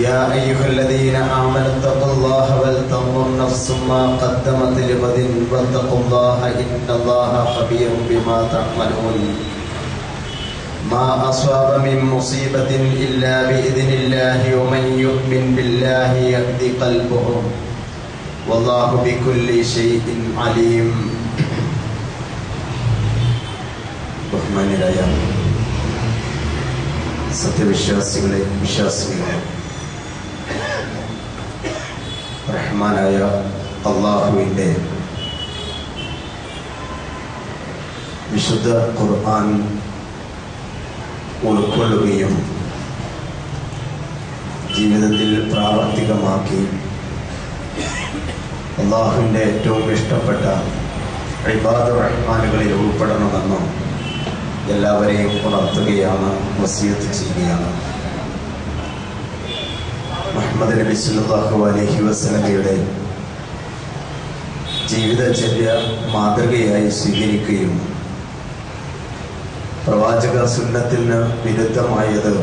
يا أيها الذين آمنوا اتقوا الله ولتنظر نفس ما قدمت لغد واتقوا الله إن الله خبير بما تعملون ما أصاب من مصيبة إلا بإذن الله ومن يؤمن بالله يهدي قلبه والله بكل شيء عليم ബഹുമാന്യരായ സത്യവിശ്വാസികളെ വിശ്വാസികളെ റഹ്മാനായ അള്ളാഹുവിന്റെ വിശുദ്ധ ഖുർആൻ ഉൾക്കൊള്ളുകയും ജീവിതത്തിൽ പ്രാവർത്തികമാക്കി അള്ളാഹുവിന്റെ ഏറ്റവും ഇഷ്ടപ്പെട്ട ഇബാദ് റഹ്മാനുകളിൽ ഉൾപ്പെടണമെന്നും എല്ലാവരെയും ഉണർത്തുകയാണ് വസിയത്ത് ചെയ്യുകയാണ്. മുഹമ്മദ് നബി സല്ലല്ലാഹു അലൈഹി വസല്ലമയുടെ ജീവിതചര്യ മാതൃകയായി സ്വീകരിക്കുകയും പ്രവാചക സുന്നത്തിന് വിരുദ്ധമായത്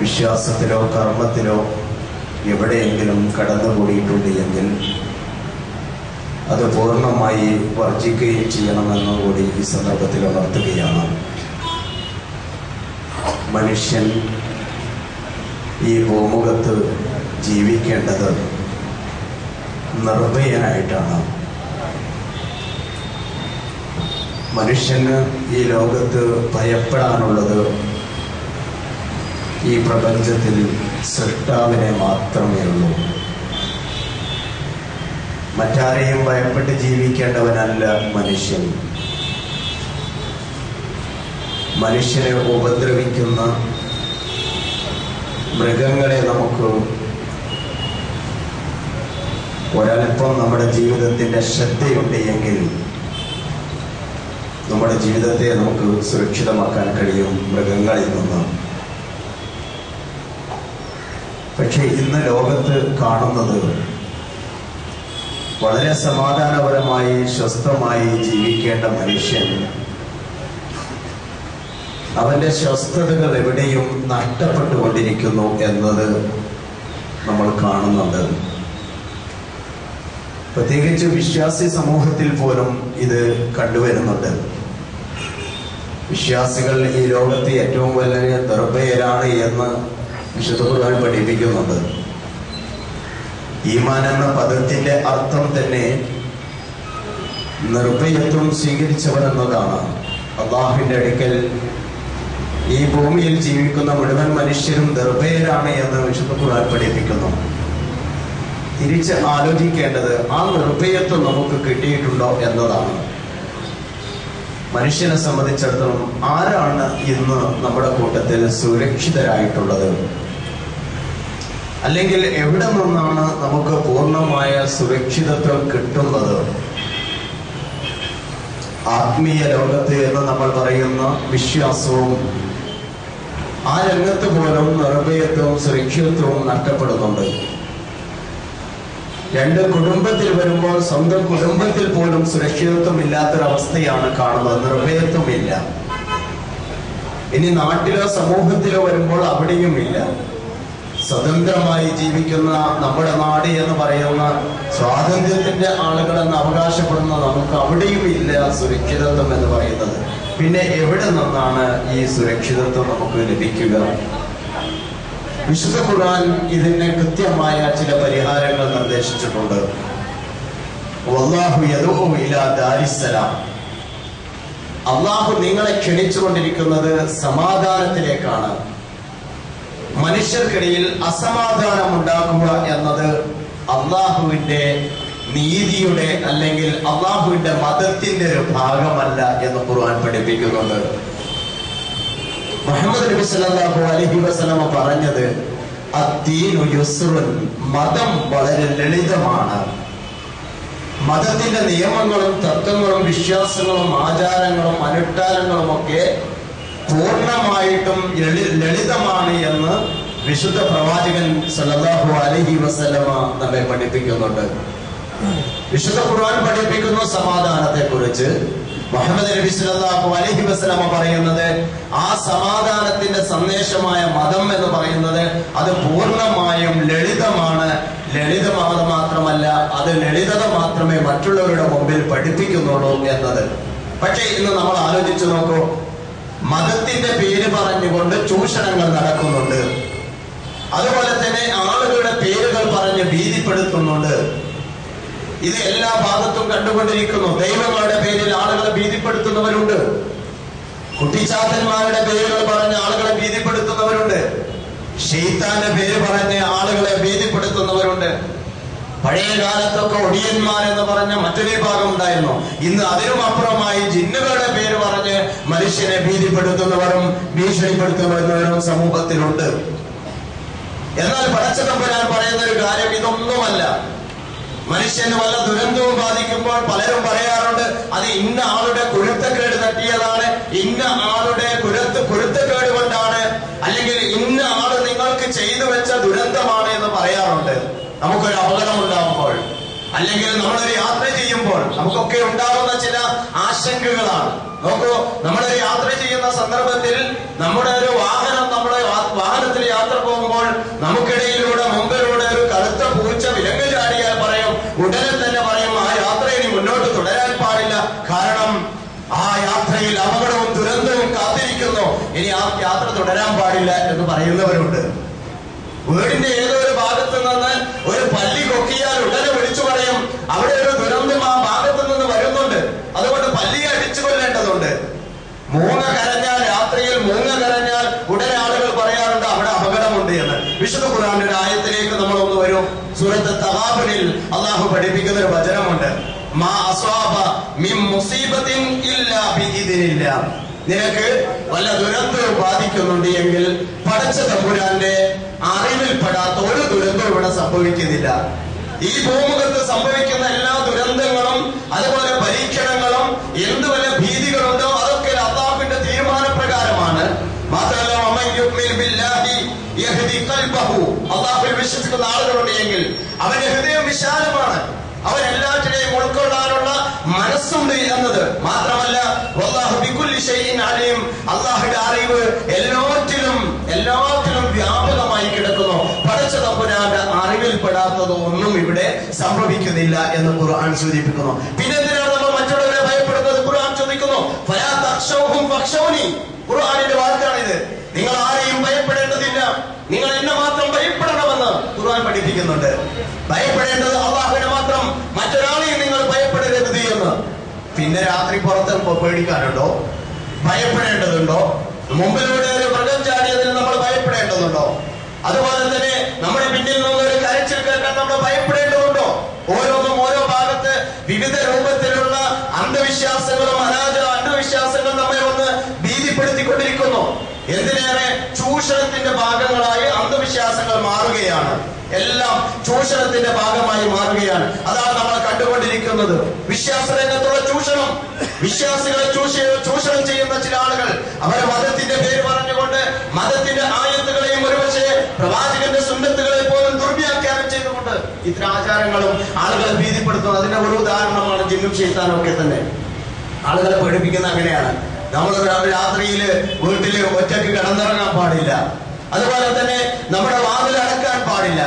വിശ്വാസത്തിലോ കർമ്മത്തിലോ എവിടെയെങ്കിലും കടന്നുകൂടിയിട്ടുണ്ട് എങ്കിൽ അത് പൂർണമായി വർജിക്കുകയും ചെയ്യണമെന്ന് കൂടി ഈ സന്ദർഭത്തിൽ ഉണർത്തുകയാണ്. മനുഷ്യൻ ഈ ഭൂമുഖത്ത് ജീവിക്കേണ്ടത് നിർഭയനായിട്ടാണ് മനുഷ്യന് ഈ ലോകത്ത് ഭയപ്പെടാനുള്ളത് ഈ പ്രപഞ്ചത്തിൽ സൃഷ്ടാവിനെ മാത്രമേ ഉള്ളൂ. മറ്റാരെയും ഭയപ്പെട്ട് ജീവിക്കേണ്ടവനല്ല മനുഷ്യൻ. മനുഷ്യനെ ഉപദ്രവിക്കുന്ന മൃഗങ്ങളെ നമുക്ക് ഒരൽപ്പം നമ്മുടെ ജീവിതത്തിന്റെ ശ്രദ്ധയുണ്ട് എങ്കിൽ നമ്മുടെ ജീവിതത്തെ നമുക്ക് സുരക്ഷിതമാക്കാൻ കഴിയും മൃഗങ്ങളിൽ നിന്ന്. പക്ഷെ ഇന്ന് ലോകത്ത് കാണുന്നത് വളരെ സമാധാനപരമായി സ്വസ്ഥമായി ജീവിക്കേണ്ട മനുഷ്യൻ അവന്റെ സ്വസ്ഥതകൾ എവിടെയും നഷ്ടപ്പെട്ടുകൊണ്ടിരിക്കുന്നു എന്നത് നമ്മൾ കാണുന്നുണ്ട്. പ്രത്യേകിച്ച് വിശ്വാസി സമൂഹത്തിൽ പോലും ഇത് കണ്ടുവരുന്നുണ്ട്. വിശ്വാസികൾ ഈ ലോകത്തെ ഏറ്റവും വലിയ ദുർഭയരാണ് എന്ന് വിശുദ്ധ ഖുർആൻ പഠിപ്പിക്കുന്നുണ്ട്. ഈമാൻ എന്ന പദത്തിന്റെ അർത്ഥം തന്നെ നിർഭയത്വം സ്വീകരിച്ചവൻ എന്നതാണ്. അള്ളാഹുവിന്റെ അടുക്കൽ ഈ ഭൂമിയിൽ ജീവിക്കുന്ന മുഴുവൻ മനുഷ്യരും നിർഭയരാണ് എന്ന് വിശുദ്ധ ഖുർആൻ പഠിപ്പിക്കുന്നു. തിരിച്ച് ആലോചിക്കേണ്ടത് ആ നിർഭയത്വം നമുക്ക് കിട്ടിയിട്ടുണ്ടോ എന്നതാണ്. മനുഷ്യനെ സംബന്ധിച്ചിടത്തോളം ആരാണ് ഇന്ന് നമ്മുടെ കൂട്ടത്തിൽ സുരക്ഷിതരായിട്ടുള്ളത്? അല്ലെങ്കിൽ എവിടെ നിന്നാണ് നമുക്ക് പൂർണമായ സുരക്ഷിതത്വം കിട്ടുന്നത്? ആത്മീയ ലോകത്ത് എന്ന് നമ്മൾ പറയുന്ന വിശ്വാസവും ആ രംഗത്ത് പോലും നിർഭയത്വവും സുരക്ഷിതത്വവും നഷ്ടപ്പെടുന്നുണ്ട്. രണ്ട് കുടുംബത്തിൽ വരുമ്പോൾ സ്വന്തം കുടുംബത്തിൽ പോലും സുരക്ഷിതത്വം ഇല്ലാത്തൊരവസ്ഥയാണ് കാണുന്നത്. നിർഭയത്വമില്ല. ഇനി നാട്ടിലോ സമൂഹത്തിലോ വരുമ്പോൾ അവിടെയും ഇല്ല സ്വതന്ത്രമായി ജീവിക്കുന്ന നമ്മുടെ നാട് എന്ന് പറയുന്ന സ്വാതന്ത്ര്യത്തിന്റെ ആളുകൾ എന്ന് അവകാശപ്പെടുന്ന നമുക്ക് അവിടെയും ഇല്ല സുരക്ഷിതത്വം എന്ന് പറയുന്നത്. പിന്നെ എവിടെ നിന്നാണ് ഈ സുരക്ഷിതത്വം നമുക്ക് ലഭിക്കുക? വിശുദ്ധ ഖുർആൻ ഇതിന് കൃത്യമായ ചില പരിഹാരങ്ങൾ നിർദ്ദേശിച്ചിട്ടുണ്ട്. അള്ളാഹു നിങ്ങളെ ക്ഷണിച്ചുകൊണ്ടിരിക്കുന്നത് സമാധാനത്തിലേക്കാണ്. മനുഷ്യർക്കിടയിൽ അസമാധാനം ഉണ്ടാക്കുക എന്നത് അള്ളാഹുവിന്റെ നീതിയുടെ അല്ലെങ്കിൽ അള്ളാഹുവിന്റെ മതത്തിന്റെ ഒരു ഭാഗമല്ല എന്ന് ഖുർആൻ പഠിപ്പിക്കുന്നുണ്ട്. മുഹമ്മദ് നബി സല്ലല്ലാഹു അലൈഹി വസല്ലമ പറഞ്ഞത് അദ്ദീനു യുസ്റുൻ മതം വളരെ ലളിതമാണ്. മതത്തിന്റെ നിയമങ്ങളും തത്വങ്ങളും വിശ്വാസങ്ങളും ആചാരങ്ങളും അനുഷ്ഠാനങ്ങളും ഒക്കെ പൂർണമായിട്ടും ലളി- ലളിതമാണ് എന്ന് വിശുദ്ധ പ്രവാചകൻ സല്ലല്ലാഹു അലൈഹി വസല്ലമ നമ്മെ പഠിപ്പിക്കുന്നുണ്ട്. വിശുദ്ധ ഖുർആൻ പഠിപ്പിക്കുന്ന സമാധാനത്തെ കുറിച്ച് മുഹമ്മദ് നബി സല്ലല്ലാഹു അലൈഹി വസല്ലമ പറയുന്നത് ആ സമാധാനത്തിന്റെ സന്ദേശമായ മതം എന്ന് പറയുന്നത് അത് പൂർണമായും ലളിതമാണ്. ലളിതമാണ് മാത്രമല്ല അത് ലളിതത മാത്രമേ മറ്റുള്ളവരുടെ മുമ്പിൽ പഠിപ്പിക്കുന്നുള്ളൂ എന്നത്. പക്ഷേ ഇന്ന് നമ്മൾ ആലോചിച്ചു നോക്കൂ മതത്തിന്റെ പേര് പറഞ്ഞുകൊണ്ട് ചൂഷണങ്ങൾ നടക്കുന്നുണ്ട്. അതുപോലെ തന്നെ ആളുകളുടെ പേരുകൾ പറഞ്ഞ് ഭീതിപ്പെടുത്തുന്നുണ്ട്. ഇത് എല്ലാ ഭാഗത്തും കണ്ടുകൊണ്ടിരിക്കുന്നു. ദൈവങ്ങളുടെ പേരിൽ ആളുകളെ ഭീതിപ്പെടുത്തുന്നവരുണ്ട്. കുട്ടിച്ചാത്തന്മാരുടെ പേരുകൾ പറഞ്ഞ് ആളുകളെ ഭീതിപ്പെടുത്തുന്നവരുണ്ട്. ഷെയ്ത്താന്റെ പേര് പറഞ്ഞ് ആളുകളെ ഭീതിപ്പെടുത്തുന്നവരുണ്ട്. പഴയ കാലത്തൊക്കെ ഒടിയന്മാർ എന്ന് പറഞ്ഞ മറ്റൊരു വിഭാഗം ഉണ്ടായിരുന്നു. ഇന്ന് അതിനും അപ്പുറമായി ജിന്നുകളുടെ പേര് പറഞ്ഞ് മനുഷ്യനെ ഭീതിപ്പെടുത്തുന്നവരും ഭീഷണിപ്പെടുത്തുന്നവരും സമൂഹത്തിലുണ്ട്. എന്നാൽ പടച്ചതമ്പുരാൻ പറയുന്ന ഒരു കാര്യം ഇതൊന്നുമല്ല. മനുഷ്യന് വല്ല ദുരന്തവും ബാധിക്കുമ്പോൾ പലരും പറയാറുണ്ട് അത് ഇന്ന ആളുടെ കുരുത്തക്കേട് തട്ടിയതാണ് ഇന്ന ആളുടെ കുരുത്ത് കുരുത്തക്കേട് കൊണ്ടാണ് അല്ലെങ്കിൽ ഇന്ന ആൾ നിങ്ങൾക്ക് ചെയ്തു വെച്ച ദുരന്തമാണ് എന്ന് പറയാറുണ്ട്. നമുക്കൊരു അപകടം ഉണ്ടാകുമ്പോൾ അല്ലെങ്കിൽ നമ്മളൊരു യാത്ര ചെയ്യുമ്പോൾ നമുക്കൊക്കെ ഉണ്ടാകുന്ന ചില ആശങ്കകളാണ്. നോക്കൂ നമ്മളൊരു യാത്ര ചെയ്യുന്ന സന്ദർഭത്തിൽ നമ്മുടെ ഒരു വാഹനം നമ്മുടെ വാഹനത്തിൽ യാത്ര പോകുമ്പോൾ നമുക്കിടയിലൂടെ തുടരാൻ പാടില്ല എന്ന് പറയുന്നവരുണ്ട്. വീടിന്റെ ഏതൊരു ഭാഗത്ത് നിന്ന് ഒരു പല്ലി കൊക്കിയാൽ ഉടനെ വിളിച്ചു പറയും അവിടെ ഒരു ദുരന്തം ആ ഭാഗത്ത് നിന്ന് വരുന്നുണ്ട്. അതുകൊണ്ട് പല്ലിയെ അടിച്ചു കൊല്ലേണ്ടതുണ്ട്. മൂങ്ങ കരഞ്ഞാൽ രാത്രിയിൽ മൂങ്ങ കരഞ്ഞാൽ ഉടനെ ആളുകൾ പറയാറുണ്ട് അവിടെ അപകടമുണ്ട് എന്ന്. വിശുദ്ധ ഖുറാന്റെ ആയത്തിലേക്ക് നമ്മൾ ഒന്ന് വരും. സൂറത്ത് തവാബിനിൽ അള്ളാഹു പഠിപ്പിക്കുന്ന ഒരു വചനമുണ്ട്. മാ അസ്വാബ മിൻ മുസീബത്തിൻ ഇല്ലാ നിനക്ക് വല്ല ദുരന്തവും ബാധിക്കുന്നുണ്ട് എങ്കിൽ പടച്ച തമ്പുരാന്റെ അറിവിൽപ്പെടാത്ത ഒരു ദുരന്തവും ഇവിടെ സംഭവിക്കുന്നില്ല. ഈ ഭൂമുഖത്ത് സംഭവിക്കുന്ന എല്ലാ ദുരന്തങ്ങളും അതുപോലെ പരീക്ഷണങ്ങളും എന്ത് വല്ല ഭീതികളുണ്ടോ അതൊക്കെ അള്ളാഹുവിന്റെ തീരുമാനപ്രകാരമാണ്. മാത്രമല്ല അള്ളാഹുവിൽ വിശ്വസിക്കുന്ന ആളുകളുണ്ട് എങ്കിൽ അവന്റെ ഹൃദയം വിശാലമാണ്. അവൻ എല്ലാറ്റിനെയും ഉൾക്കൊള്ളാനുള്ള മനസ്സുണ്ട് എന്നത് മാത്രമല്ല അള്ളാഹുടെ അറിവ് എല്ലാറ്റിലും എല്ലാറ്റിലും വ്യാപകമായി കിടക്കുന്നു. പടച്ച അറിവിൽ അറിവിൽപ്പെടാത്തത് ഒന്നും ഇവിടെ സംഭവിക്കുന്നില്ല എന്ന് ഖുർആൻ സൂചിപ്പിക്കുന്നു. പിന്നെ എന്തിനാണ് നമ്മൾ മറ്റുള്ളവരെ ഭയപ്പെടുന്നത്? ഖുർആൻ ചോദിക്കുന്നു ഖുർആാനിന്റെ വാക്കാണിത്. നിങ്ങൾ ആരെയും ഭയപ്പെടേണ്ടതില്ല. നിങ്ങൾ എന്നെ മാത്രം ഭയപ്പെടണമെന്ന് ഖുർആൻ പഠിപ്പിക്കുന്നുണ്ട്. ഭയപ്പെടേണ്ടത് അള്ളാഹുവിനെ മാത്രം മറ്റൊരാളെയും നിങ്ങൾ ഭയപ്പെടരുത് എന്ന് പിന്നെ രാത്രി പുറത്ത് പേടിക്കാനുണ്ടോ? ഭയപ്പെടേണ്ടതുണ്ടോ? മുമ്പിലൂടെ ഒരു മൃഗം ചാടിയതിൽ നമ്മൾ ഭയപ്പെടേണ്ടതുണ്ടോ? അതുപോലെ തന്നെ നമ്മുടെ പിന്നിൽ നിന്ന് ഒരു കരച്ചിൽ കേൾക്കാൻ നമ്മൾ ഭയപ്പെടേണ്ടതുണ്ടോ? ഓരോന്നും ഓരോ ഭാഗത്ത് വിവിധ രൂപത്തിലുള്ള അന്ധവിശ്വാസങ്ങളും അനാച അന്ധവിശ്വാസങ്ങളും നമ്മെ ഒന്ന് ഭീതിപ്പെടുത്തിക്കൊണ്ടിരിക്കുന്നു. എന്തിനേറെ ചൂഷണത്തിന്റെ ഭാഗങ്ങളായി അന്ധവിശ്വാസങ്ങൾ മാറുകയാണ്. എല്ലാം ചൂഷണത്തിന്റെ ഭാഗമായി മാറുകയാണ്. അതാണ് നമ്മൾ കണ്ടുകൊണ്ടിരിക്കുന്നത്. വിശ്വാസ രംഗത്തുള്ള ചൂഷണം. വിശ്വാസികളെ ചൂഷണം ചെയ്യുന്ന ചില ആളുകൾ അവരെ മതത്തിന്റെ പേര് പറഞ്ഞുകൊണ്ട് മതത്തിന്റെ ആയത്തുകളെയും ഒരുപക്ഷെ പ്രവാചകന്റെ സുന്നത്തുകളെ പോലും ദുർവ്യാഖ്യാനം ചെയ്തുകൊണ്ട് ഇത്തരം ആചാരങ്ങളും ആളുകളെ ഭീതിപ്പെടുത്തുന്നു അതിന്റെ ഒരു ഉദാഹരണമാണ് ജിന്നും ചെയ്താനും ഒക്കെ തന്നെ. ആളുകളെ പഠിപ്പിക്കുന്ന അങ്ങനെയാണ്. നമ്മൾ രാത്രിയിൽ വീട്ടിൽ ഒറ്റയ്ക്ക് കിടന്നിറങ്ങാൻ പാടില്ല. അതുപോലെ തന്നെ നമ്മുടെ വാതിൽ അടക്കാൻ പാടില്ല.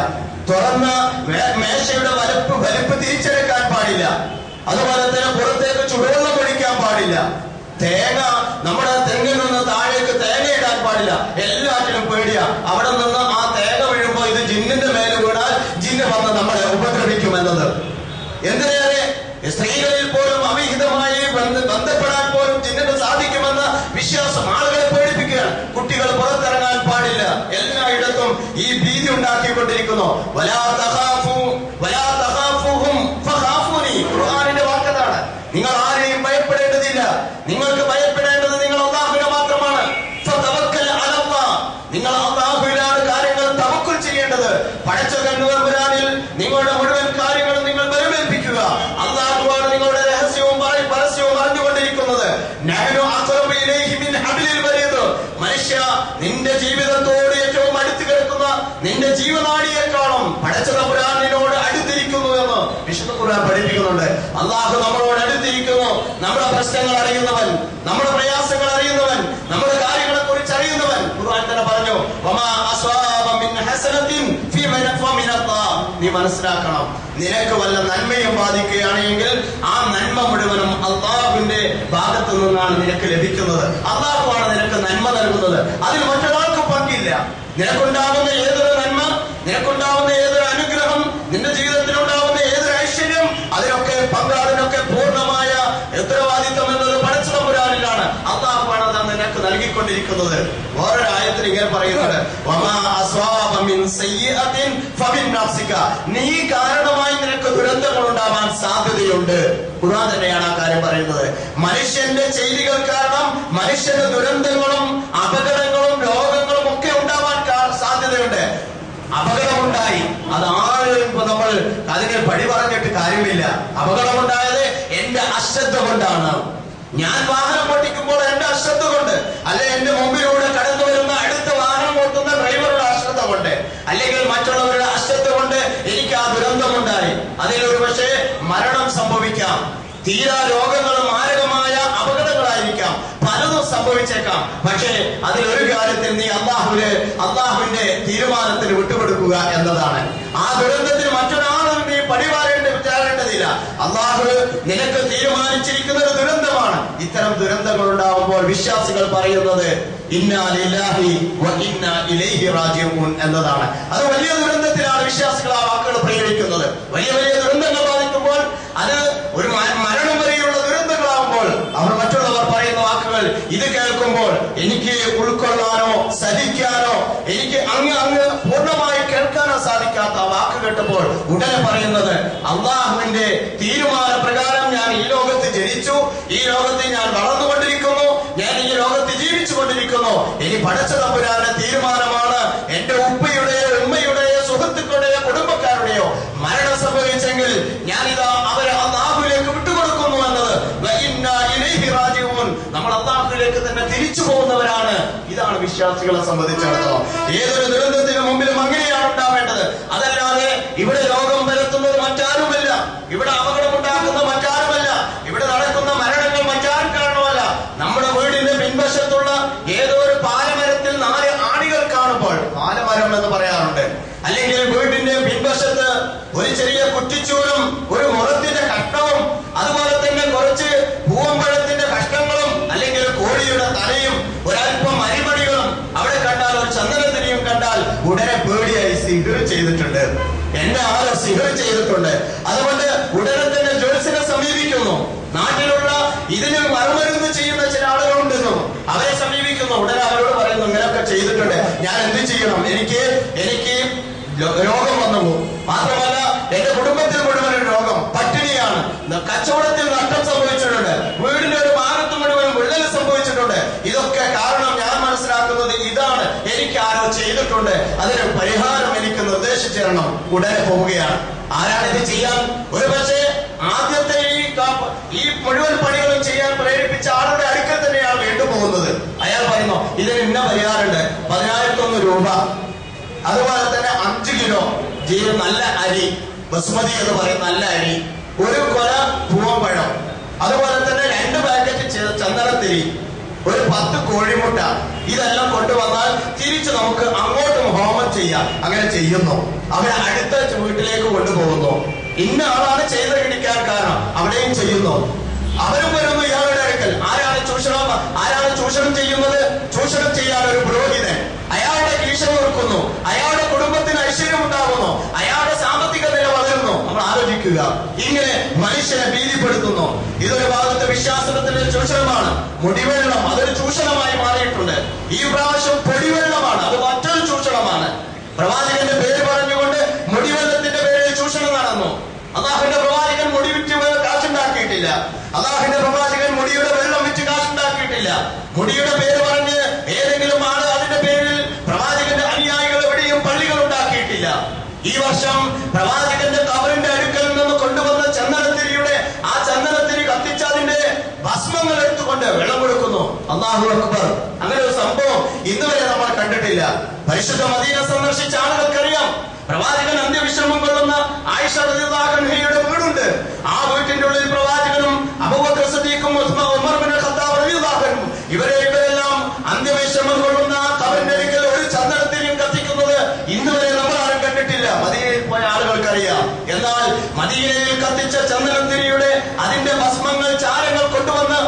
തുറന്ന മേശയുടെ വലപ്പ് വലിപ്പ് തിരിച്ചെടുക്കാൻ പാടില്ല. അതുപോലെ തന്നെ പുറത്തേക്ക് ചുടുവെള്ളം ഒഴിക്കാൻ പാടില്ല. തേങ്ങ നമ്മുടെ തെങ്ങിൽ നിന്ന് താഴേക്ക് തേങ്ങ ഇടാൻ പാടില്ല. എല്ലാറ്റിനും പേടിയാ. അവിടെ നിന്ന് ആ തേങ്ങ വീഴുമ്പോ ഇത് ജിന്നിന്റെ മേലെ വീണാൽ ജിന്ന് വന്ന് നമ്മളെ ഉപദ്രവിക്കും എന്നത് എന്തിനേറെ? സ്ത്രീകളിൽ പോലും അവിഹിതമായി തഖാഫു വലാ തഖാഫുഹും ഫഖാഫൂനി ഖുർആനിന്റെ വാക്കതാണ് നിങ്ങൾ ആരെയും ഭയപ്പെടേണ്ടതില്ല നിങ്ങൾക്ക് ഭയപ്പെടേണ്ടത് നിങ്ങൾ അള്ളാഹുവിനെ മാത്രമാണ് ഫതവക്കൽ അലല്ലാഹ്. നിങ്ങൾ അള്ളാഹുവിലാണ് കാര്യങ്ങൾ തവക്കുൽ ചെയ്യേണ്ടത് പടച്ച കണ്ണുവരാനിൽ നിങ്ങളുടെ മുഴുവൻ കാര്യങ്ങളും നിങ്ങൾ ബലമേൽപ്പിക്കുക അള്ളാഹുവാണ് നിങ്ങളുടെ രഹസ്യവും പറ- പരസ്യവും അറിഞ്ഞുകൊണ്ടിരിക്കുന്നത് നഹ്നു അഖ്റബു ഇലൈഹി മിൻ ഹബ്ലിൽ വരീദ്. മനുഷ്യ നിന്റെ ജീവിതത്തോട് ഏറ്റവും അടുത്ത് കിടക്കുന്ന നിന്റെ ജീവനാടിയെക്കാളും പടച്ച തമ്പുരാനിനോട് അടുത്തിരിക്കുന്നു എന്ന് വിശുദ്ധ ഖുർആൻ പഠിപ്പിക്കുന്നുണ്ട് അള്ളാഹു നമ്മളോട് അടുത്തിരിക്കുന്നു നമ്മുടെ പ്രശ്നങ്ങൾ അറിയുന്നവൻ നമ്മുടെ പ്രയാസങ്ങൾ അറിയുന്നവൻ നമ്മുടെ കാര്യങ്ങളെ കുറിച്ച് അറിയുന്നവൻ ഖുർആൻ തന്നെ പറഞ്ഞു വമാ അസ്വാബ മിൻ ഹസനത്തിൻ ഫീ മന- ഫമിൻ അല്ലാഹ്. നീ മനസ്സിലാക്കണം നിനക്ക് വല്ല നന്മയും ബാധിക്കുകയാണെങ്കിൽ ആ നന്മ മുഴുവനും അള്ളാഹുവിന്റെ ഭാഗത്തു നിന്നാണ് നിനക്ക് ലഭിക്കുന്നത്. അള്ളാഹുവാണ് നിനക്ക് നന്മ നൽകുന്നത്. അതിൽ മറ്റൊരാൾക്ക് പങ്കില്ല. നിനക്കുണ്ടാകുന്ന ഏതൊരു നന്മ നിനക്കുണ്ടാകുന്ന ഏതൊരു അനുഗ്രഹം നിന്റെ ജീവിതത്തിലുണ്ടാകുന്ന ഏതൊരു ഐശ്വര്യം അതിനൊക്കെ പങ്കാളിനൊക്കെ പൂർണമായ ഉത്തരവാദിത്വം എന്നത് പടച്ചുതമ്പുരാനിലാണ്. അള്ളാഹുവാണ് അത് നിനക്ക് നൽകിക്കൊണ്ടിരിക്കുന്നത്. ആയത്തിൽ ഇങ്ങനെ പറയുന്നത്. നീ കാരണമായി നിനക്ക് ദുരന്തങ്ങൾ ഉണ്ടാവാൻ സാധ്യതയുണ്ട്. ഖുർആൻ തന്നെയാണ് ആ കാര്യം പറയുന്നത്. മനുഷ്യന്റെ ചെയ്തികൾ കാരണം മനുഷ്യന്റെ ദുരന്തങ്ങളും അപകടങ്ങളും രോഗങ്ങളും ഒക്കെ ഉണ്ടാവാൻ സാധ്യതയുണ്ട്. അപകടമുണ്ടായി. അത് ആരും നമ്മൾ അതിനെ പടി പറഞ്ഞിട്ട് കാര്യമില്ല. അപകടമുണ്ടായത് എന്റെ അശ്രദ്ധ കൊണ്ടാണ്. ഞാൻ വാഹനം ഓടിക്കുമ്പോൾ എന്റെ അശ്രദ്ധ കൊണ്ട് അല്ലെ എന്റെ മുമ്പിലൂടെ കടന്നു വരുന്ന അടുത്ത വാഹനം ഓട്ടുന്ന ഡ്രൈവറുടെ അശ്രദ്ധ കൊണ്ട് അല്ലെങ്കിൽ മറ്റുള്ളവരുടെ അശ്രദ്ധ കൊണ്ട് എനിക്ക് ദുരന്തമുണ്ടായി അതിൽ ഒരു പക്ഷേ മരണം സംഭവിക്കാം. തീരാ രോഗങ്ങൾ മാരകമായ അപകടങ്ങളായിരിക്കാം. പലതും സംഭവിച്ചേക്കാം. പക്ഷേ അതിലൊരു കാര്യത്തിൽ നീ അള്ളാഹുവിന് അള്ളാഹുവിന്റെ തീരുമാനത്തിന് വിട്ടുകൊടുക്കുക എന്നതാണ്. ആ ദുരന്തത്തിന് മറ്റൊരാളും നീ വിചാരേണ്ടതില്ല അള്ളാഹു നിനക്ക് തീരുമാനിച്ചിരിക്കുന്ന ഒരു ദുരന്തമാണ്. ഇത്തരം ദുരന്തങ്ങൾ ഉണ്ടാവുമ്പോൾ വിശ്വാസികൾ പറയുന്നത് എന്നതാണ്. അത് വലിയ ദുരന്തത്തിലാണ് വിശ്വാസികൾ ആ വാക്കുകൾ പ്രയോഗിക്കുന്നത്. വലിയ വലിയ ദുരന്തങ്ങൾ ബാധിക്കുമ്പോൾ അത് ഒരു മരണം വരെയുള്ള ദുരന്തങ്ങളാകുമ്പോൾ അവർ മറ്റുള്ളവർ പറയുന്ന വാക്കുകൾ ഇത് കേൾക്കുമ്പോൾ എനിക്ക് ഉൾക്കൊള്ളാനോ സഹിക്കാനോ എനിക്ക് അങ്ങ് അങ്ങ് പൂർണമായി സാധിക്കാത്ത ആ വാക്ക് കേട്ടപ്പോൾ ഉടനെ പറയുന്നത് അള്ളാഹുവിന്റെ തീരുമാന പ്രകാരം ഞാൻ ഈ ലോകത്ത് ജനിച്ചു ഈ ലോകത്ത് ഞാൻ വളർന്നുകൊണ്ടിരിക്കുന്നു ഞാൻ ഈ ലോകത്ത് ജീവിച്ചു കൊണ്ടിരിക്കുന്നു ഇനി പഠിച്ച തമ്പുരാന്റെ തീരുമാനമാണ് എന്റെ ഉപ്പയുടെയോ ഉമ്മയുടെയോ സുഹൃത്തുക്കളുടെയോ കുടുംബക്കാരുടെയോ മരണം സംഭവിച്ചെങ്കിൽ ഇതാ അവരെ അള്ളാഹുലേക്ക് വിട്ടുകൊടുക്കുന്നു എന്നത്. നമ്മൾ അള്ളാഹുലേക്ക് തന്നെ തിരിച്ചു പോകുന്നവരാണ്. ഇതാണ് വിശ്വാസികളെ സംബന്ധിച്ചിടത്തോളം. ഏതൊരു ദുരന്തത്തിന് മുമ്പിലും അങ്ങനെയാണ് ഉണ്ടാവേണ്ടത് അതല്ലാതെ ഇവിടെ രോഗം വരുത്തുന്നത് മറ്റാരുമല്ല ഇവിടെ അപകടമുണ്ടാക്കുന്ന മറ്റാരുമല്ല ഇവിടെ നടക്കുന്ന മരണങ്ങൾ മറ്റാരും കാരണമല്ല നമ്മുടെ വീടിന്റെ പിൻവശത്തുള്ള ഏതോ ഒരു പാലമരത്തിൽ നാല് ആണികൾ കാണുമ്പോൾ പാലമരം എന്ന് അല്ലെങ്കിൽ വീടിന്റെ രോഗം വന്നു മാത്രമല്ല എന്റെ കുടുംബത്തിൽ മുഴുവൻ ഒരു രോഗം പട്ടിണിയാണ്. കച്ചവടത്തിൽ നഷ്ടം സംഭവിച്ചിട്ടുണ്ട്. വീടിന്റെ ഒരു ഭാഗത്ത് മുഴുവൻ വിള്ളൽ സംഭവിച്ചിട്ടുണ്ട്. ഇതൊക്കെ കാരണം ഞാൻ മനസ്സിലാക്കുന്നത് ഇതാണ്. എനിക്ക് ആരോ ചെയ്തിട്ടുണ്ട്. അതിന് പരിഹാരം എനിക്ക് നിർദ്ദേശിച്ചു തരണം ഉടനെ പോവുകയാണ്. ആരാണ് ഇത് ചെയ്യാൻ? ഒരു പക്ഷേ ആദ്യത്തെ ഈ ഈ മുഴുവൻ പണികളും ചെയ്യാൻ പ്രേരിപ്പിച്ച ആളുടെ അടുക്കൽ തന്നെയാണ് വീണ്ടും പോകുന്നത്. അയാൾ പറയുന്നു ഇതിന് ഇന്ന പരിഹാരമുണ്ട്. പതിനായിരത്തൊന്ന് രൂപ. അതുപോലെ കിലോ നല്ല അരി ബസുമതി എന്ന് പറയും നല്ല അരി ഒരു കൊല പൂവമ്പഴം അതുപോലെ തന്നെ രണ്ട് പാക്കറ്റ് ചന്ദനത്തിരി ഒരു പത്ത് കോഴിമുട്ട. ഇതെല്ലാം കൊണ്ടുവന്നാൽ തിരിച്ച് നമുക്ക് അങ്ങോട്ടും ഹോമം ചെയ്യാം. അങ്ങനെ ചെയ്യുന്നു. അവരെ അടുത്ത വീട്ടിലേക്ക് കൊണ്ടുപോകുന്നു. ഇന്ന ആളാണ് ചെയ്ത് കിണിക്കാൻ കാരണം. അവിടെയും ചെയ്യുന്നു. അവരും വരുന്നു ഇയാളുടെ അടുക്കൽ. ആരാണ് ചൂഷണം? ആരാണ് ചൂഷണം ചെയ്യുന്നത്? ചൂഷണം ചെയ്യാൻ ഒരു ആലോചിക്കുക. ഇങ്ങനെ മനുഷ്യനെ ഭീതിപ്പെടുത്തുന്നു. ഇതൊരു ഭാഗത്ത് വിശ്വാസത്തിന്റെ ചൂഷണമാണ്. മുടിവെള്ളം അതൊരു ചൂഷണമായി മാറിയിട്ടുണ്ട്. ഈ പ്രാവശ്യം പൊടിവെള്ളമാണ്. അത് മറ്റൊരു ചൂഷണമാണ്. പ്രവാചകന്റെ പേര് പറഞ്ഞുകൊണ്ട് മുടിവെള്ളത്തിന്റെ പേരിൽ ചൂഷണം നടന്നു. അതാഹിന്റെ പ്രവാചകൻ മുടി വിറ്റ് കാശുണ്ടാക്കിയിട്ടില്ല. അതാഹിന്റെ പ്രവാചകൻ മുടിയുടെ വെള്ളം വിറ്റ് കാശുണ്ടാക്കിയിട്ടില്ല. മുടിയുടെ പേര് പറഞ്ഞ് ഏതെങ്കിലും ആൾ അതിന്റെ പേരിൽ പ്രവാചകന്റെ അനുയായികൾ എവിടെയും പള്ളികൾ ഉണ്ടാക്കിയിട്ടില്ല ഈ വർഷം പ്രവാചകന്റെ കബറിന്റെ അടുക്കൽ നിന്ന് കൊണ്ടുവന്ന ചന്ദനത്തിരിയുടെ ആ ചന്ദനത്തിരി കത്തിച്ചതിന്റെ ഭസ്മങ്ങൾ എടുത്തുകൊണ്ട് വെള്ളം കൊടുക്കുന്നു അള്ളാഹു അക്ബർ. അങ്ങനെ ഒരു സംഭവം ഇന്ന് വരെ നമ്മൾ കണ്ടിട്ടില്ല. പരിശുദ്ധ മദീന സന്ദർശിച്ച ആളുകൾക്കറിയാം പ്രവാചകൻ അന്ത്യവിശ്രമം കൊള്ളുന്ന ആയിഷ റളിയല്ലാഹുഅൻഹയുടെ വീടുണ്ട്. ആ വീട്ടിന്റെ ഉള്ളിൽ പ്രവാചകനും അബൂബക്കർ സദീഖും ഉമർ ഖത്താബ് ഇവരെ മദീനയിൽ കത്തിച്ച ചന്ദനത്തിരിയുടെ അതിന്റെ ഭസ്മങ്ങൾ ചാരങ്ങൾ കൊണ്ടുവന്ന്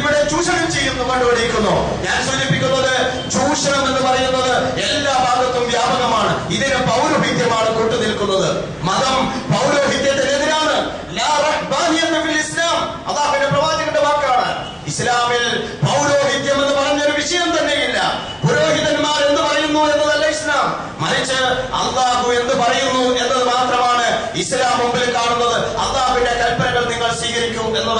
ഇവിടെ ചൂഷണം ചെയ്യുന്നു കണ്ടുപിടിക്കുന്നു. ഞാൻ സൂചിപ്പിക്കുന്നത് ചൂഷണം എന്ന് പറയുന്നത് എല്ലാ ഭാഗത്തും വ്യാപകമാണ്. ഇതിന് പൗരഭിത്യമാണ് കൂട്ടുനിൽക്കുന്നത് മതം പൗരോഹിത്യത്തിനെതിരാണ് ലാ റഹ്ബാനിയത്ത് ഫിൽ ഇസ്ലാം അള്ളാഹുവിന്റെ പ്രവാചകന്റെ വാക്കാണ് ഇസ്ലാമിൽ പൗരോഹിത്യം എന്ന് പറഞ്ഞൊരു വിഷയം തന്നെയില്ല പുരോഹിതന്മാർ എന്ത് പറയുന്നു എന്നതല്ല ഇസ്ലാം മറിച്ച് അള്ളാഹു എന്ത് പറയുന്നു എന്നത് മാത്രമാണ് ഇസ്ലാം മുമ്പിൽ കാണുന്നത് അള്ളാഹുവിന്റെ കൽപ്പനകൾ നിങ്ങൾ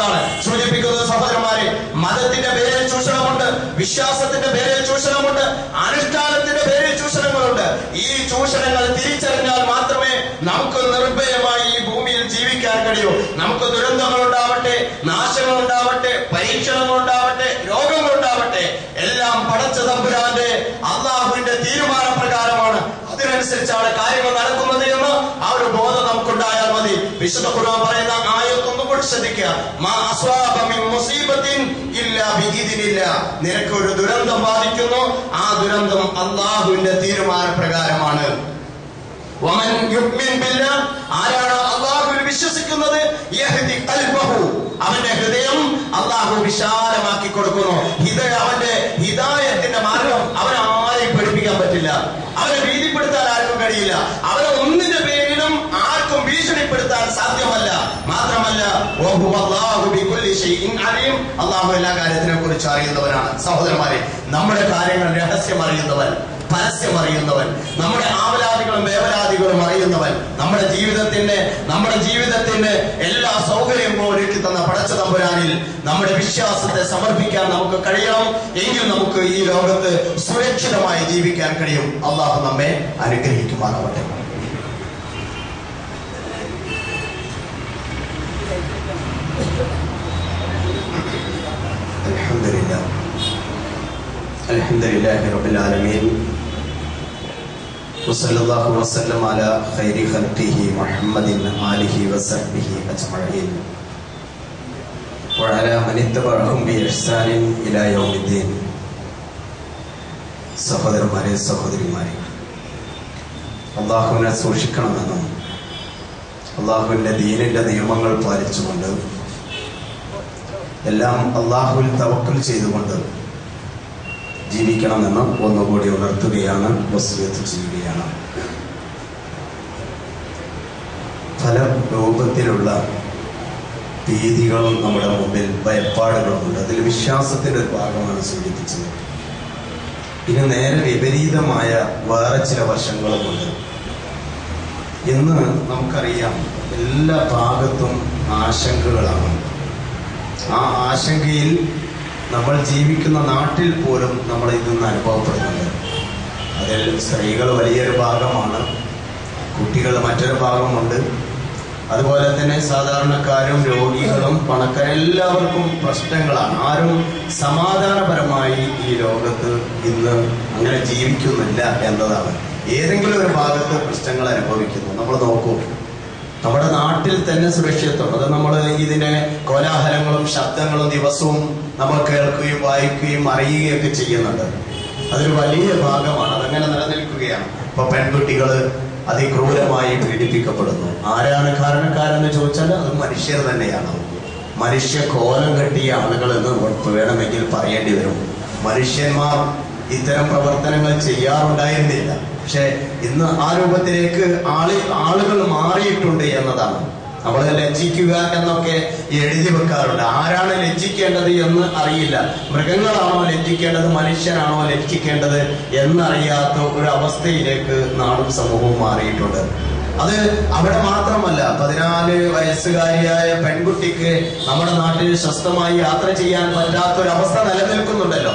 എന്നതാണ് സൂചിപ്പിക്കുന്നത് സഹോദരന്മാരെ മതത്തിന്റെ പേരിൽ ചൂഷണമുണ്ട് വിശ്വാസത്തിന്റെ പേരിൽ ചൂഷണമുണ്ട് അനുഷ്ഠാനത്തിന്റെ പേരിൽ ചൂഷണങ്ങളുണ്ട്. ഈ ചൂഷണങ്ങൾ തിരിച്ചറിഞ്ഞാൽ മാത്രമേ നമുക്ക് നിർഭയമായി ഈ ഭൂമിയിൽ ജീവിക്കാൻ കഴിയൂ. നമുക്ക് ദുരന്തങ്ങൾ ഉണ്ടാവട്ടെ നാശങ്ങൾ ഉണ്ടാവട്ടെ പരീക്ഷണങ്ങൾ ഉണ്ടാവട്ടെ രോഗങ്ങൾ ഉണ്ടാവട്ടെ എല്ലാം പടച്ച തമ്പുരാന്റെ അള്ളാഹുവിന്റെ തീരുമാന പ്രകാരമാണ് അതിനനുസരിച്ചാണ് കാര്യങ്ങൾ നടക്കുന്നത് എന്ന് ആ ഒരു ബോധം നമുക്കുണ്ടായാൽ മതി. വിശുദ്ധ ഖുർആൻ പറയുന്ന ആയത്തൊന്നും ശ്രദ്ധിക്കുക നിനക്ക് ഒരു ദുരന്തം ബാധിക്കുന്നു. ആ ദുരന്തം അള്ളാഹുവിന്റെ തീരുമാനപ്രകാരമാണ് ആരാണ് അള്ളാഹുവിൽ വിശ്വസിക്കുന്നത്? അവന്റെ ഹൃദയം അള്ളാഹു വിശാലമാക്കി കൊടുക്കുന്നു. ഇത് അവന്റെ ഹിദായത്തിന്റെ മാർഗം അവൻ ആരെയും പഠിപ്പിക്കാൻ പറ്റില്ല. അവനെ ഭീതിപ്പെടുത്താൻ ആർക്കും കഴിയില്ല. അവനെ ഒന്നിന്റെ അള്ളാഹു എല്ലാ കാര്യത്തിനെ കുറിച്ച് അറിയുന്നവനാണ്. സഹോദരന്മാരെ നമ്മുടെ കാര്യങ്ങൾ രഹസ്യം അറിയുന്നവൻ പരസ്യം അറിയുന്നവൻ നമ്മുടെ ആവലാദികളും വേവലാദികളും അറിയുന്നവൻ നമ്മുടെ ജീവിതത്തിന്റെ നമ്മുടെ ജീവിതത്തിന്റെ എല്ലാ സൗകര്യങ്ങളും ഒരുക്കി തന്ന പടച്ച തമ്പുരാനിൽ നമ്മുടെ വിശ്വാസത്തെ സമർപ്പിക്കാൻ നമുക്ക് കഴിയണം. എങ്കിൽ നമുക്ക് ഈ ലോകത്ത് സുരക്ഷിതമായി ജീവിക്കാൻ കഴിയും. അള്ളാഹു നമ്മെ അനുഗ്രഹിക്കുമാറാവട്ടെ. الحمد لله الحمد لله رب العالمين وصلى الله وسلم على خير خلقه محمد آله وصحبه أجمعين وعلى من اتبعهم بإحسان إلى يوم الدين സഹോദരന്മാരെ സഹോദരിമാരെ അള്ളാഹുവിനെ സൂക്ഷിക്കണമെന്നും അള്ളാഹുവിൻ്റെ ദീനിൻ്റെ നിയമങ്ങൾ പാലിച്ചുകൊണ്ട് എല്ലാം അള്ളാഹുവിൽ തവക്കൽ ചെയ്തുകൊണ്ട് ജീവിക്കണമെന്ന് ഒന്നുകൂടി ഉണർത്തുകയാണ് വസ്തുവത്ത് ചെയ്യുകയാണ്. പല രൂപത്തിലുള്ള ഭീതികളും നമ്മുടെ മുമ്പിൽ ഭയപ്പാടുകളുമുണ്ട് അതിൽ വിശ്വാസത്തിന്റെ ഒരു ഭാഗമാണ് സൂചിപ്പിച്ചത്. ഇനി നേരെ വിപരീതമായ വേറെ ചില വശങ്ങളുമുണ്ട്. ഇന്ന് നമുക്കറിയാം. എല്ലാ ഭാഗത്തും ആശങ്കകളാണ്. ആ ആശങ്കയിൽ നമ്മൾ ജീവിക്കുന്ന നാട്ടിൽ പോലും നമ്മൾ ഇതൊന്ന് അനുഭവപ്പെടുന്നുണ്ട്. അതിൽ സ്ത്രീകൾ വലിയൊരു ഭാഗമാണ് കുട്ടികൾ മറ്റൊരു ഭാഗമുണ്ട്. അതുപോലെ തന്നെ സാധാരണക്കാരും രോഗികളും പണക്കാരും എല്ലാവർക്കും പ്രശ്നങ്ങളാണ്. ആരും സമാധാനപരമായി ഈ ലോകത്ത് ഇന്ന് അങ്ങനെ ജീവിക്കുന്നില്ല എന്നതാണ്. ഏതെങ്കിലും ഒരു ഭാഗത്ത് പ്രശ്നങ്ങൾ അനുഭവിക്കുന്നു. നമ്മൾ നോക്കൂ. നമ്മുടെ നാട്ടിൽ തന്നെ സുരക്ഷിതത്വം. അത് നമ്മൾ ഇതിന്റെ കോലാഹലങ്ങളും ശബ്ദങ്ങളും ദിവസവും നമ്മൾ കേൾക്കുകയും വായിക്കുകയും അറിയുകയും ഒക്കെ ചെയ്യുന്നുണ്ട്. അതൊരു വലിയ ഭാഗമാണ്. അതങ്ങനെ നിലനിൽക്കുകയാണ്. ഇപ്പൊ പെൺകുട്ടികൾ അതിക്രൂരമായി പീഡിപ്പിക്കപ്പെടുന്നു. ആരാണ് കാരണക്കാരെന്ന് ചോദിച്ചാൽ അത് മനുഷ്യർ തന്നെയാണ്. മനുഷ്യ കോലം കെട്ടിയ ആളുകൾ എന്ന് വേണമെങ്കിൽ പറയേണ്ടി വരും. മനുഷ്യന്മാർ ഇത്തരം പ്രവർത്തനങ്ങൾ ചെയ്യാറുണ്ടായിരുന്നില്ല. പക്ഷെ ഇന്ന് ആ രൂപത്തിലേക്ക് ആളി ആളുകൾ മാറിയിട്ടുണ്ട് എന്നതാണ്. നമ്മൾ ലജ്ജിക്കുക എന്നൊക്കെ എഴുതി വെക്കാറുണ്ട്. ആരാണ് ലജ്ജിക്കേണ്ടത് എന്ന് അറിയില്ല. മൃഗങ്ങളാണോ ലജ്ജിക്കേണ്ടത്? മനുഷ്യനാണോ ലജ്ജിക്കേണ്ടത് എന്നറിയാത്ത ഒരു അവസ്ഥയിലേക്ക് നാടും സമൂഹവും മാറിയിട്ടുണ്ട്. അത് അവിടെ മാത്രമല്ല പതിനാല് വയസ്സുകാരിയായ പെൺകുട്ടിക്ക് നമ്മുടെ നാട്ടിൽ സ്വസ്ഥമായി യാത്ര ചെയ്യാൻ പറ്റാത്ത ഒരു അവസ്ഥ നിലനിൽക്കുന്നുണ്ടല്ലോ.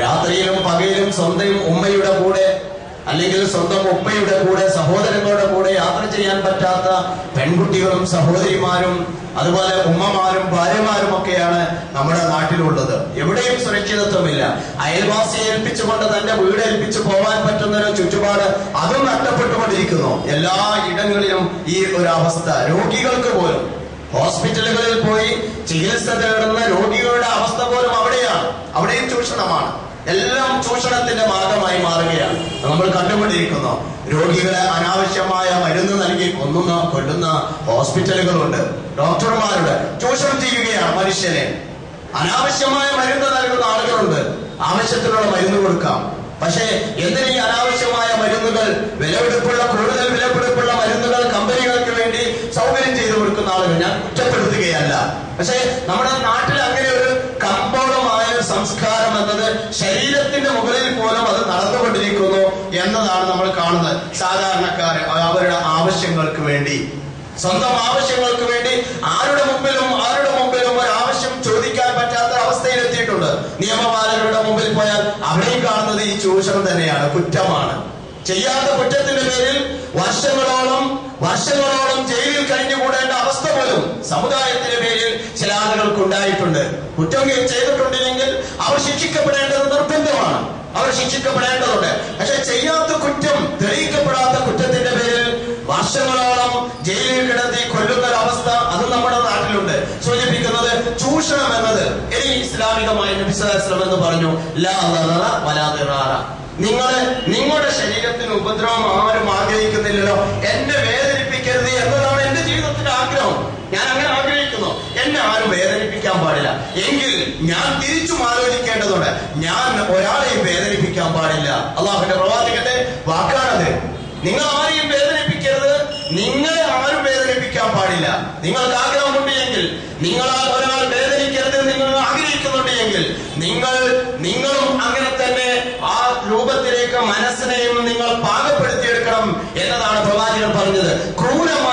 രാത്രിയിലും പകയിലും സ്വന്തം ഉമ്മയുടെ കൂടെ അല്ലെങ്കിൽ സ്വന്തം ഉപ്പയുടെ കൂടെ സഹോദരങ്ങളുടെ കൂടെ യാത്ര ചെയ്യാൻ പറ്റാത്ത പെൺകുട്ടികളും സഹോദരിമാരും അതുപോലെ ഉമ്മമാരും ഭാര്യമാരും ഒക്കെയാണ് നമ്മുടെ നാട്ടിലുള്ളത്. എവിടെയും സുരക്ഷിതത്വമില്ല. അയൽവാസിയെ ഏൽപ്പിച്ചുകൊണ്ട് തന്റെ വീട് ഏൽപ്പിച്ചു പോകാൻ പറ്റുന്ന ഒരു ചുറ്റുപാട് അതും നഷ്ടപ്പെട്ടുകൊണ്ടിരിക്കുന്നു. എല്ലാ ഇടങ്ങളിലും ഈ ഒരു അവസ്ഥ. രോഗികൾക്ക് പോലും. ഹോസ്പിറ്റലുകളിൽ പോയി ചികിത്സ തേടുന്ന രോഗികളുടെ അവസ്ഥ പോലും അവിടെയാണ്. അവിടെയും ചൂഷണമാണ്. എല്ലാം ചൂഷണത്തിന്റെ മാർഗമായി മാറുകയാണ്. നമ്മൾ കണ്ടുകൊണ്ടിരിക്കുന്നു രോഗികളെ അനാവശ്യമായ മരുന്ന് നൽകി കൊന്നുന്ന കൊല്ലുന്ന ഹോസ്പിറ്റലുകളുണ്ട്. ഡോക്ടർമാരുടെ ചൂഷണം ചെയ്യുകയാണ് മനുഷ്യനെ. അനാവശ്യമായ മരുന്ന് നൽകുന്ന ആളുകളുണ്ട്. ആവശ്യത്തിനുള്ള മരുന്ന് കൊടുക്കാം. പക്ഷേ ഈ അനാവശ്യമായ മരുന്നുകൾ? വിലപിടിപ്പുള്ള കൂടുതൽ വിലപിടിപ്പുള്ള മരുന്നുകൾ കമ്പനികൾക്ക് വേണ്ടി സൗകര്യം ചെയ്തു കൊടുക്കുന്ന ആളുകൾ. ഞാൻ കുറ്റപ്പെടുത്തുകയല്ല. പക്ഷേ നമ്മുടെ നാട്ടിൽ എന്നതാണ് നമ്മൾ കാണുന്നത്. സാധാരണക്കാരെ അവരുടെ ആവശ്യങ്ങൾക്ക് വേണ്ടി. സ്വന്തം ആവശ്യങ്ങൾക്ക് വേണ്ടി ആരുടെ മുമ്പിലും ആരുടെ മുമ്പിലും ഒരു ആവശ്യം ചോദിക്കാൻ പറ്റാത്ത അവസ്ഥയിൽ എത്തിയിട്ടുണ്ട്. നിയമപാലകരുടെ മുമ്പിൽ പോയാൽ അവിടെയും കാണുന്നത് ഈ ചൂഷണം തന്നെയാണ് കുറ്റമാണ്. ചെയ്യാത്ത കുറ്റത്തിന്റെ പേരിൽ വർഷങ്ങളോളം വർഷങ്ങളോളം ജയിലിൽ കഴിഞ്ഞുകൂടേണ്ട അവസ്ഥ പോലും സമുദായത്തിന്റെ പേരിൽ ചില ആളുകൾക്ക് ഉണ്ടായിട്ടുണ്ട്. കുറ്റം ചെയ്തിട്ടുണ്ടെങ്കിൽ അവർ ശിക്ഷിക്കപ്പെടേണ്ടത് നിർബന്ധമാണ്. ശിക്ഷിക്കപ്പെടേണ്ടതുണ്ട് പക്ഷെ ചെയ്യാത്ത കുറ്റം തെളിയിക്കപ്പെടാത്ത കുറ്റത്തിന്റെ പേരിൽ വർഷങ്ങളോളം ജയിലിൽ കിടത്തി കൊല്ലുന്ന ഒരവസ്ഥ അത് നമ്മുടെ നാട്ടിലുണ്ട്. സൂചിപ്പിക്കുന്നത് ചൂഷണം എന്നത് ഇനി ഇസ്ലാമികമായ നബിസ്വലം എന്ന് പറഞ്ഞു ലാ വലാ നിങ്ങൾ നിങ്ങളുടെ ശരീരത്തിന് ഉപദ്രവം ആരും ആഗ്രഹിക്കുന്നില്ലല്ലോ. എന്നെ വേദനിപ്പിക്കരുത് എന്നതാണ് എന്റെ ജീവിതത്തിന്റെ ആഗ്രഹം. ഞാൻ അങ്ങനെ ആഗ്രഹിക്കുന്നു. എന്നെ ആരും വേദനിപ്പിക്കാൻ പാടില്ല. എങ്കിൽ ഞാൻ തിരിച്ചും ആലോചിക്കേണ്ടതുണ്ട്. ഞാൻ ഒരാളെയും വേദനിപ്പിക്കാൻ പാടില്ല. അള്ളാഹുന്റെ പ്രവാചകന്റെ വാക്കാണത്. നിങ്ങൾ ആരെയും വേദനിപ്പിക്കരുത്. നിങ്ങളെ ആരും വേദനിപ്പിക്കാൻ പാടില്ല. നിങ്ങൾക്ക് ആഗ്രഹമുണ്ട് എങ്കിൽ നിങ്ങളാൽ ഒരാൾ വേദനിക്കരുത് നിങ്ങൾ ആഗ്രഹിക്കുന്നുണ്ട് എങ്കിൽ നിങ്ങൾ നിങ്ങളും അങ്ങനെ തന്നെ ആ രൂപത്തിലേക്ക് മനസ്സിനെയും നിങ്ങൾ പാകപ്പെടുത്തിയെടുക്കണം എന്നതാണ് പ്രവാചകൻ പറഞ്ഞത്. ക്രൂരമായ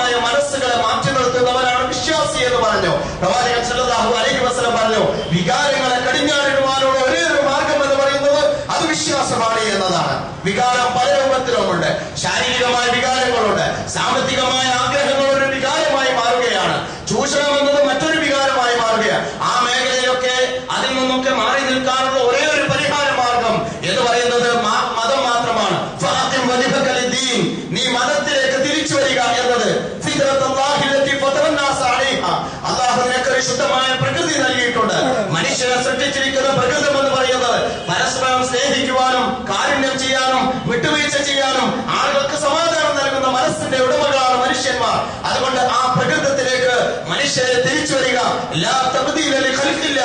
എന്ന് പറഞ്ഞു. പ്രവാചകൻ സല്ലല്ലാഹു അലൈഹി വസല്ലം പറഞ്ഞു വികാരങ്ങളെ കടിഞ്ഞാണിടുവാനുള്ള ഒരേ ഒരു മാർഗം എന്ന് പറയുന്നത് അത് വിശ്വാസമാണ് എന്നതാണ്. വികാരം പല രൂപത്തിലുമുണ്ട്. ശാരീരികമായ വികാരങ്ങളുണ്ട് സാമ്പത്തികമായ ആഗ്രഹങ്ങൾ ഒരു വികാരമായി മാറുകയാണ് ചൂഷണം എന്നത് മറ്റൊരു വികാരമായി മാറുകയാണ് ആ മേഖലയിലൊക്കെ അതിൽ നിന്നൊക്കെ മാറി നിൽക്കാനുള്ള ഒരേ ഒരു പരിഹാര മാർഗം എന്ന് പറയുന്നത് മാ- മതം മാത്രമാണ് ഫാത്തിം വജിബക ലിദ്ദീൻ. നീ മതത്തിലേക്ക് തിരിച്ചു വരിക എന്നത് ഫിത്രത്തല്ലാഹി ലത്തി ഫതറന്നാസ അലൈഹ. അല്ലാഹു നിനക്ക് ഒരു ശുദ്ധമായ പ്രകൃതി നൽകിയിട്ടുണ്ട് മനുഷ്യനെ സൃഷ്ടിച്ചിരിക്കുന്ന പ്രകൃതം എന്ന് പറയുന്നത് പരസ്പരം സ്നേഹിക്കുവാനും കാരുണ്യം ചെയ്യാനും വിട്ടുവീഴ്ച ചെയ്യാനും ആളുകൾക്ക് സമാധാനം നൽകുന്ന മനസ്സിന്റെ ഉടമകളാണ് മനുഷ്യന്മാർ അതുകൊണ്ട് ആ പ്രകൃതത്തിലേക്ക് മനുഷ്യരെ തിരിച്ചു വരിക ലാ തബ്ദീല ലിഖൽഖില്ല.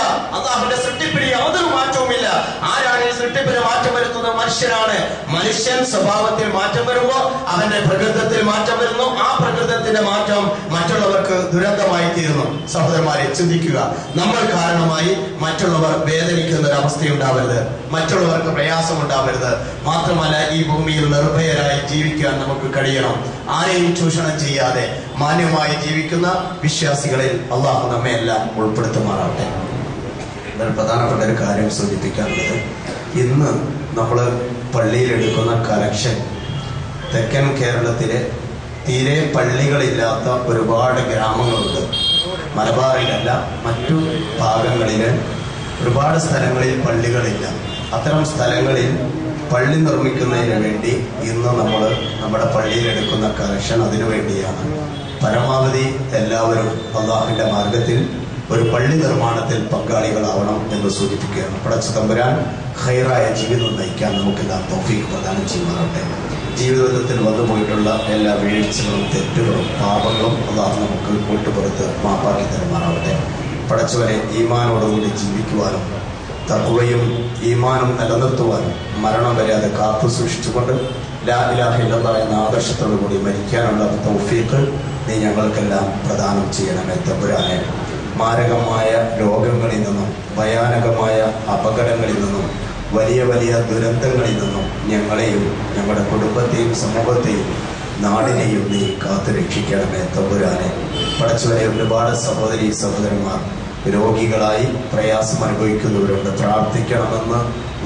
അള്ളാഹുവിന്റെ സൃഷ്ടിപ്പിന് യാതൊരു മാറ്റവുമില്ല. ആരാണ് ഈ സൃഷ്ടിപ്പിന് മാറ്റം വരുത്തുന്ന മനുഷ്യനാണ്. മനുഷ്യൻ സ്വഭാവത്തിൽ മാറ്റം വരുമ്പോ അവന്റെ പ്രകൃതത്തിൽ മാറ്റം വരുന്നു. ആ പ്രകൃതത്തിന്റെ മാറ്റം മറ്റുള്ളവർക്ക് ദുരന്തമായി തീരുന്നു. സഹോദരന്മാരെ ചിന്തിക്കുക. നമ്മൾ കാരണമായി മറ്റുള്ളവർ വേദനിക്കുന്ന ഒരു അവസ്ഥയുണ്ടാവരുത് മറ്റുള്ളവർക്ക് പ്രയാസം ഉണ്ടാവരുത് മാത്രമല്ല ഈ ഭൂമിയിൽ നിർഭയരായി ജീവിക്കാൻ നമുക്ക് കഴിയണം. ആരെയും ചൂഷണം ചെയ്യാതെ മാന്യമായി ജീവിക്കുന്ന വിശ്വാസികളിൽ അള്ളാഹു നമ്മെ എല്ലാം ഉൾപ്പെടുത്തുമാറാവട്ടെ. ഇതിൽ പ്രധാനപ്പെട്ട ഒരു കാര്യം സൂചിപ്പിക്കാനുള്ളത്. ഇന്ന് നമ്മൾ പള്ളിയിൽ എടുക്കുന്ന കലക്ഷൻ തെക്കൻ കേരളത്തിലെ തീരെ പള്ളികളില്ലാത്ത ഒരുപാട് ഗ്രാമങ്ങളുണ്ട്. മലബാറിലല്ല മറ്റു ഭാഗങ്ങളിൽ ഒരുപാട് സ്ഥലങ്ങളിൽ പള്ളികളില്ല. അത്തരം സ്ഥലങ്ങളിൽ പള്ളി നിർമ്മിക്കുന്നതിന് വേണ്ടി ഇന്ന് നമ്മൾ നമ്മുടെ പള്ളിയിൽ എടുക്കുന്ന കലക്ഷൻ അതിനു വേണ്ടിയാണ്. പരമാവധി എല്ലാവരും അള്ളാഹുവിന്റെ മാർഗത്തിൽ ഒരു പള്ളി നിർമ്മാണത്തിൽ പങ്കാളികളാവണം എന്ന് സൂചിപ്പിക്കുകയാണ്. പടച്ചു തമ്പുരാൻ ഹൈറായ ജീവിതം നയിക്കാൻ നമുക്കെല്ലാം തോഫീക്ക് പ്രദാനം ചെയ്യുന്നതാകട്ടെ ജീവിതത്തിൽ വന്നുപോയിട്ടുള്ള എല്ലാ വീഴ്ചകളും തെറ്റുകളും പാപങ്ങളും അള്ളാഹു നമുക്ക് കൂട്ടുപുറത്ത് മാപ്പാക്കി തരുമാറാവട്ടെ പടച്ചവരെ ഈമാനോടുകൂടി ജീവിക്കുവാനും തക്കുവയും ഈമാനും നിലനിർത്തുവാനും മരണം വരെ അത് കാത്തു സൂക്ഷിച്ചുകൊണ്ട് ലാ ഇലാഹ ഇല്ലല്ലാഹ് എന്ന ആദർശത്തോടു മരിക്കാനുള്ള തൗഫീഖ് നീ ഞങ്ങൾക്കെല്ലാം പ്രദാനം ചെയ്യണമേ തമ്പുരാനെ. മാരകമായ രോഗങ്ങളിൽ നിന്നും ഭയാനകമായ അപകടങ്ങളിൽ നിന്നും വലിയ വലിയ ദുരന്തങ്ങളിൽ നിന്നും ഞങ്ങളെയും ഞങ്ങളുടെ കുടുംബത്തെയും സമൂഹത്തെയും നാടിനെയും നീ കാത്തു രക്ഷിക്കണമേ തമ്പുരാനെ. പടച്ചുവരെ ഒരുപാട് സഹോദരി സഹോദരന്മാർ രോഗികളായി പ്രയാസം അനുഭവിക്കുന്നവരുണ്ട്. പ്രാർത്ഥിക്കണമെന്ന്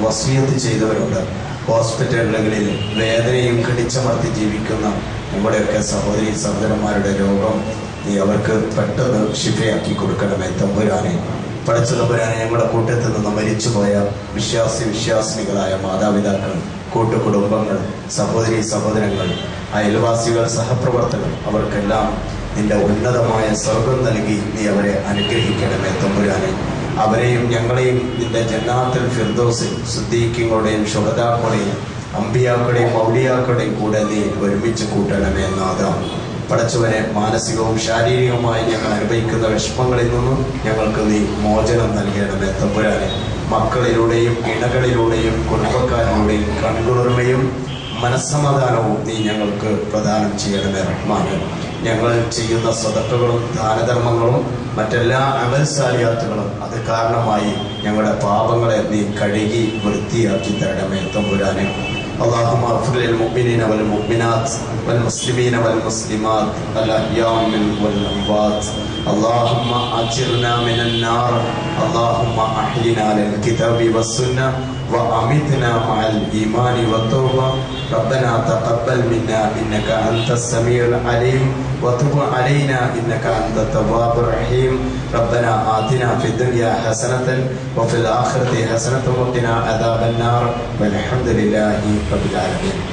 വസീയത്ത് ചെയ്തവരുണ്ട്. ഹോസ്പിറ്റലുകളിൽ വേദനയും കടിച്ചമർത്തി ജീവിക്കുന്ന നമ്മുടെയൊക്കെ സഹോദരി സഹോദരന്മാരുടെ രോഗം നീ അവർക്ക് പെട്ടെന്ന് ശിഫയാക്കി കൊടുക്കണമേ തമ്പുരാനെ. പഠിച്ച തമ്പുരാനെ ഞങ്ങളുടെ കൂട്ടത്തിൽ നിന്ന് മരിച്ചുപോയ വിശ്വാസി വിശ്വാസിനികളായ മാതാപിതാക്കൾ കൂട്ടുകുടുംബങ്ങൾ സഹോദരി സഹോദരങ്ങൾ അയൽവാസികൾ സഹപ്രവർത്തകർ അവർക്കെല്ലാം നിന്റെ ഉന്നതമായ സ്വർഗം നൽകി നീ അവരെ അനുഗ്രഹിക്കണമേ തമ്പുരാനെ. അവരെയും ഞങ്ങളെയും നിന്റെ ജന്നാത്തിൽ ഫിർദോസിൽ സുദ്ദീഖിങ്ങളുടെയും ഷുഹദാക്കളുടെയും അമ്പിയാക്കളുടെയും മൗലിയാക്കളുടെയും കൂടെ നീ ഒരുമിച്ച് കൂട്ടണമേ നാദാം പടച്ചവനെ മാനസികവും ശാരീരികവുമായി ഞങ്ങൾ അനുഭവിക്കുന്ന വിഷമങ്ങളിൽ നിന്നും ഞങ്ങൾക്ക് നീ മോചനം നൽകണമേ തമ്പുരാനെ. മക്കളിലൂടെയും ഇണകളിലൂടെയും കുടുംബക്കാരിലൂടെയും കൺകുളിർമയും മനസ്സമാധാനവും നീ ഞങ്ങൾക്ക് പ്രദാനം ചെയ്യണമേ റഹ്മാനെ. ഞങ്ങൾ ചെയ്യുന്ന സ്വതക്കുകളും ദാനധർമ്മങ്ങളും മറ്റെല്ലാ അമൽസാലിയാത്തുകളും അത് കാരണമായി ഞങ്ങളുടെ പാപങ്ങളെ നീ കഴുകി വൃത്തിയാക്കി തരണമേ തമ്പുരാനെ. اللهم اغفر للمؤمنين والمؤمنات والمسلمين والمسلمات الأحياء منهم والأموات. اللهم أجرنا من النار. اللهم أحينا للكتاب والسنة. وأمتنا مع الإيمان والتوبة. ربنا تقبل منا إنك أنت السميع العليم. وتب علينا إنك أنت التواب الرحيم. ربنا آتنا في الدنيا حسنة وفي الآخرة حسنة وقنا عذاب النار. والحمد لله رب العالمين.